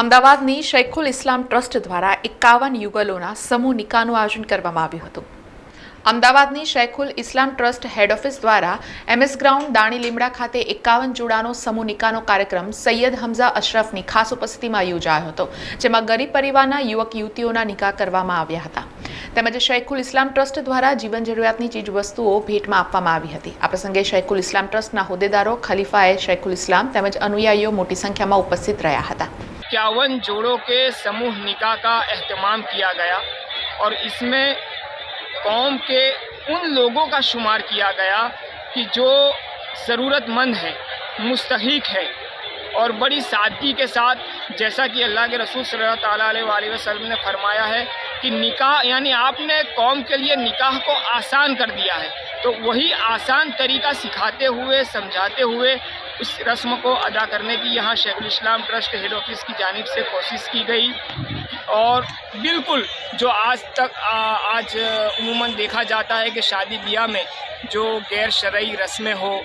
અમદાવાદની શૈખુલ ઇસ્લામ ટ્રસ્ટ દ્વારા એકાવન યુગલોના સમૂહ નિકાહનું આયોજન કરવામાં આવ્યું હતું. અમદાવાદની Shaikhul Islam trust head office દ્વારા એમએસ ગ્રાઉન્ડ દાણી લીમડા ખાતે એકાવન જોડાનો સમૂહ નિકાહનો કાર્યક્રમ સૈયદ હમઝા અશરફની ખાસ ઉપસ્થિતિમાં યોજાયો હતો, જેમાં ગરીબ પરિવારના યુવક યુવતીઓના નિકાહ કરવામાં આવ્યા હતા. તેમજ શૈખુલ ઇસ્લામ ટ્રસ્ટ દ્વારા જીવન જરૂરિયાતની ચીજ વસ્તુઓ ભેટમાં આપવામાં આવી હતી. આ પ્રસંગે શૈખુલ ઇસ્લામ ટ્રસ્ટના હોદ્દેદારો ખલીફાએ શૈખુલ ઇસ્લામ તેમજ અનુયાયીઓ મોટી સંખ્યામાં ઉપસ્થિત રહ્યા હતા. इक्यावन जोड़ों के समूह निकाह का अहतमाम किया गया और इसमें कौम के उन लोगों का शुमार किया गया कि जो ज़रूरतमंद है मुस्तक है और बड़ी सादगी के साथ जैसा कि अल्लाह के रसूल सल्लल्लाहु अलैहि वसल्लम ने फरमाया है कि निकाह, यानी आपने कौम के लिए निकाह को आसान कर दिया है। तो वही आसान तरीका सिखाते हुए, समझाते हुए इस रस्म को अदा करने की यहाँ Shaikhul Islam trust head office की जानब से कोशिश की गई और बिल्कुल जो आज तक आ, आज उमूमन देखा जाता है कि शादी ब्याह में जो गैर शरई रस्में हो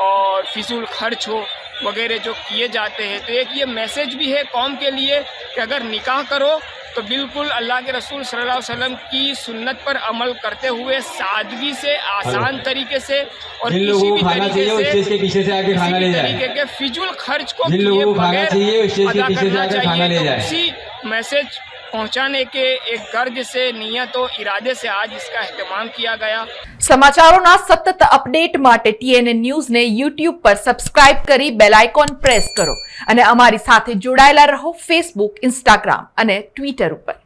और फिजूल खर्च हो वगैरह जो किए जाते हैं तो एक ये मैसेज भी है कौम के लिए कि अगर निकाह करो तो बिल्कुल अल्लाह के रसूल सल्लल्लाहु अलैहि वसल्लम की सुन्नत पर अमल करते हुए सादगी से आसान तरीके से और किसी भी तरीके से के पीछे से आके खाना ले तरीके के फिजूल खर्च को बगैर अदा करना चाहिए। तो। उसी मैसेज पहुंचाने के एक गर्ज से नियत और इरादे से आज इसका अहतमाम किया गया સમાચારોના સતત અપડેટ માટે ટીએનએ ન્યૂઝને યુટ્યુબ પર સબસ્ક્રાઇબ કરી બેલ આઇકોન પ્રેસ કરો અને અમારી સાથે જોડાયેલા રહો ફેસબુક ઇન્સ્ટાગ્રામ અને ટ્વિટર ઉપર